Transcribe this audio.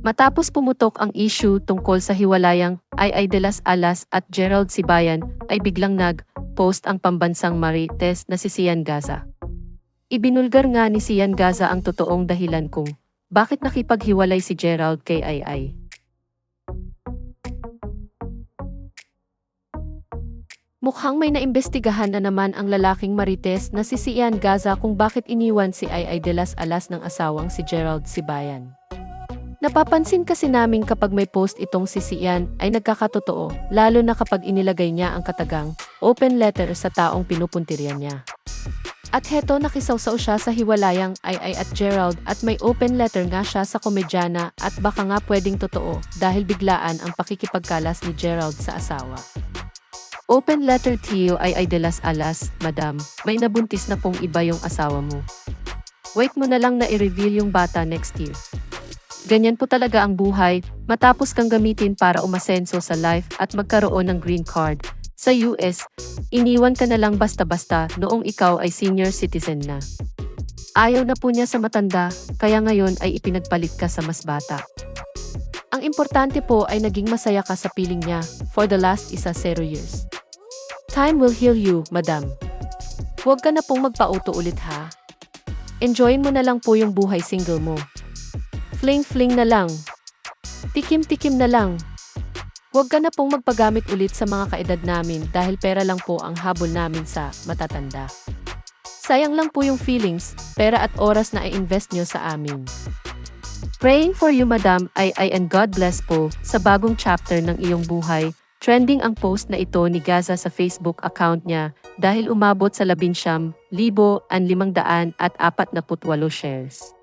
Matapos pumutok ang issue tungkol sa hiwalayang Ay Ay de las Alas at Gerald Sibayan, ay biglang nag-post ang pambansang marites na si Sian Gaza. Ibinulgar nga ni Sian Gaza ang totoong dahilan kung bakit nakipaghiwalay si Gerald kay Ay Ay. Mukhang may naimbestigahan na naman ang lalaking marites na si Sian Gaza kung bakit iniwan si Ay de las Alas ng asawang si Gerald Sibayan. Napapansin kasi namin kapag may post itong si Sian ay nagkakatotoo, lalo na kapag inilagay niya ang katagang open letter sa taong pinupuntiryan niya. At heto nakisawsaw siya sa hiwalayang Ay Ay at Gerald at may open letter nga siya sa komedyana at baka nga pwedeng totoo dahil biglaan ang pakikipagkalas ni Gerald sa asawa. Open letter Tio ay ay de las alas, madam, may nabuntis na pong iba yung asawa mo. Wait mo na lang na i-reveal yung bata next year. Ganyan po talaga ang buhay, matapos kang gamitin para umasenso sa life at magkaroon ng green card. Sa US, iniwan ka na lang basta-basta noong ikaw ay senior citizen na. Ayaw na po niya sa matanda, kaya ngayon ay ipinagpalit ka sa mas bata. Ang importante po ay naging masaya ka sa piling niya for the last isa zero years. Time will heal you, madam. Huwag ka na pong magpauto ulit ha. Enjoyin mo na lang po yung buhay single mo. Fling-fling na lang. Tikim-tikim na lang. Huwag ka na pong magpagamit ulit sa mga kaedad namin dahil pera lang po ang habol namin sa matatanda. Sayang lang po yung feelings, pera at oras na i-invest nyo sa amin. Praying for you, Madam, ay ay and God bless po sa bagong chapter ng iyong buhay. Trending ang post na ito ni Gaza sa Facebook account niya dahil umabot sa 11,500 at 48 shares.